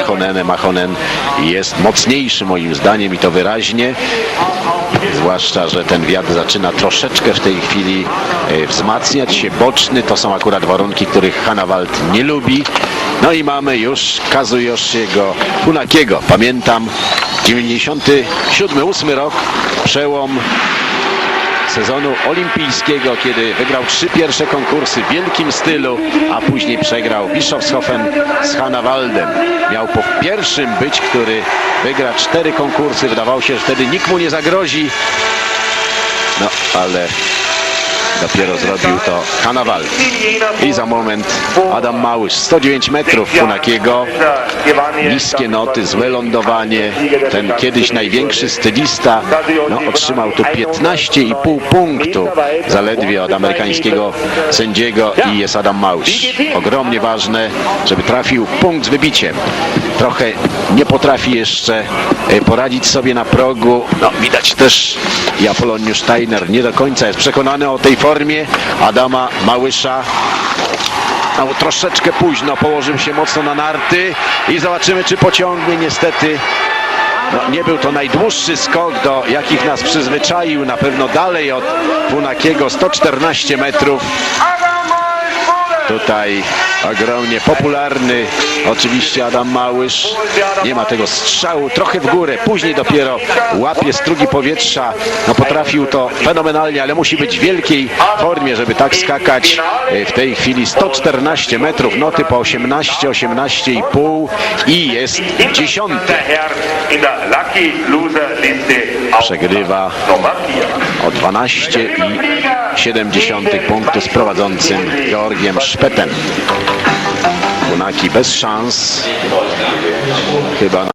Machonenem. Machonen jest mocniejszy moim zdaniem i to wyraźnie. Zwłaszcza, że ten wiatr zaczyna troszeczkę w tej chwili e, wzmacniać się. Boczny to są akurat warunki, których Hanawald nie lubi. No i mamy już Kazuyoshiego Funakiego. Pamiętam 97-8 rok, przełom sezonu olimpijskiego, kiedy wygrał trzy pierwsze konkursy w wielkim stylu, a później przegrał Bischofshofen z Hanawaldem. Miał po pierwszym być, który wygra cztery konkursy. Wydawało się, że wtedy nikt mu nie zagrozi. No, ale dopiero zrobił to Hanawald. I za moment Adam Małysz. 109 metrów Funakiego. Niskie noty, złe lądowanie. Ten kiedyś największy stylista no, otrzymał tu 15,5 punktu zaledwie od amerykańskiego sędziego i jest Adam Małysz. Ogromnie ważne, żeby trafił punkt z wybiciem. Trochę nie potrafi jeszcze e, poradzić sobie na progu. No, widać też i Apoloniusz Steiner nie do końca jest przekonany o tej formie Adama Małysza. No, troszeczkę późno położył się mocno na narty i zobaczymy, czy pociągnie. Niestety no, nie był to najdłuższy skok, do jakich nas przyzwyczaił. Na pewno dalej od Funakiego 114 metrów. Tutaj ogromnie popularny oczywiście Adam Małysz. Nie ma tego strzału, trochę w górę, później dopiero łapie strugi powietrza. No potrafił to fenomenalnie, ale musi być w wielkiej formie, żeby tak skakać. E, W tej chwili 114 metrów, noty po 18, 18,5 i jest dziesiąty. Przegrywa o 12,7 punktu z prowadzącym Georgiem Szpetem. Funaki bez szans. Chyba